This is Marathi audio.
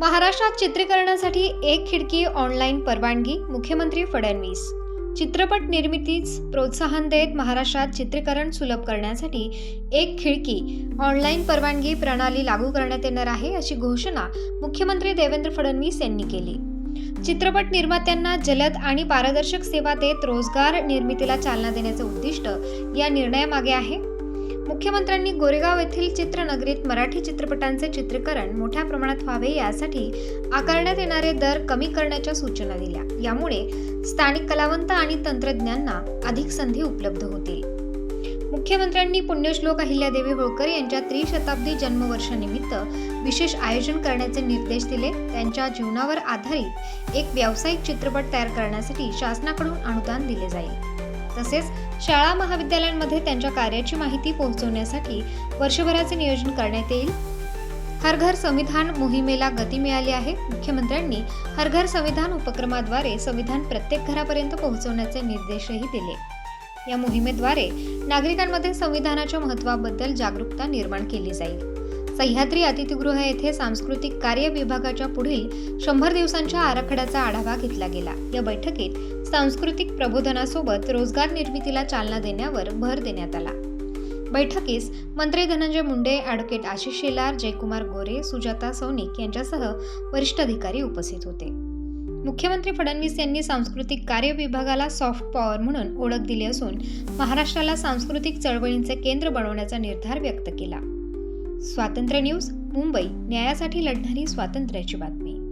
महाराष्ट्रात चित्रीकरणासाठी एक खिडकी ऑनलाईन परवानगी मुख्यमंत्री फडणवीस. चित्रपट निर्मितीस प्रोत्साहन देत महाराष्ट्रात चित्रीकरण सुलभ करण्यासाठी एक खिडकी ऑनलाईन परवानगी प्रणाली लागू करण्यात येणार आहे अशी घोषणा मुख्यमंत्री देवेंद्र फडणवीस यांनी केली. चित्रपट निर्मात्यांना जलद आणि पारदर्शक सेवा देत रोजगार निर्मितीला चालना देण्याचे उद्दिष्ट या निर्णयामागे आहे. मुख्यमंत्र्यांनी गोरेगाव येथील चित्रनगरीत मराठी चित्रपटांचे चित्रीकरण मोठ्या प्रमाणात व्हावे यासाठी आकारण्यात येणारे दर कमी करण्याच्या सूचना दिल्या. यामुळे स्थानिक कलावंत आणि तंत्रज्ञांना अधिक संधी उपलब्ध होतील. मुख्यमंत्र्यांनी पुण्यश्लोक अहिल्यादेवी होळकर यांच्या त्रिशताब्दी जन्मवर्षानिमित्त विशेष आयोजन करण्याचे निर्देश दिले. त्यांच्या जीवनावर आधारित एक व्यावसायिक चित्रपट तयार करण्यासाठी शासनाकडून अनुदान दिले जाईल. तसेच शाळा महाविद्यालयांमध्ये त्यांच्या कार्याची माहिती पोहोचवण्यासाठी वर्षभराचे नियोजन करण्यात येईल. हर घर संविधान मोहिमेला गती मिळाली आहे. मुख्यमंत्र्यांनी हर घर संविधान उपक्रमाद्वारे संविधान प्रत्येक घरापर्यंत पोहोचवण्याचे निर्देशही दिले. या मोहिमेद्वारे नागरिकांमध्ये संविधानाच्या महत्त्वाबद्दल जागरूकता निर्माण केली जाईल. सह्याद्री अतिथीगृह येथे सांस्कृतिक कार्य विभागाच्या पुढील शंभर दिवसांच्या आराखड्याचा आढावा घेतला गेला. या बैठकीत सांस्कृतिक प्रबोधनासोबत रोजगार निर्मितीला चालना देण्यावर भर देण्यात आला. बैठकीस मंत्री धनंजय मुंडे ॲडव्होकेट आशिष शेलार जयकुमार गोरे सुजाता सौनिक यांच्यासह वरिष्ठ अधिकारी उपस्थित होते. मुख्यमंत्री फडणवीस यांनी सांस्कृतिक कार्य विभागाला सॉफ्ट पॉवर म्हणून ओळख दिली असून महाराष्ट्राला सांस्कृतिक चळवळींचे केंद्र बनवण्याचा निर्धार व्यक्त केला. स्वातंत्र्य न्यूज मुंबई. न्यायासाठी लढणारी स्वातंत्र्याची बातमी.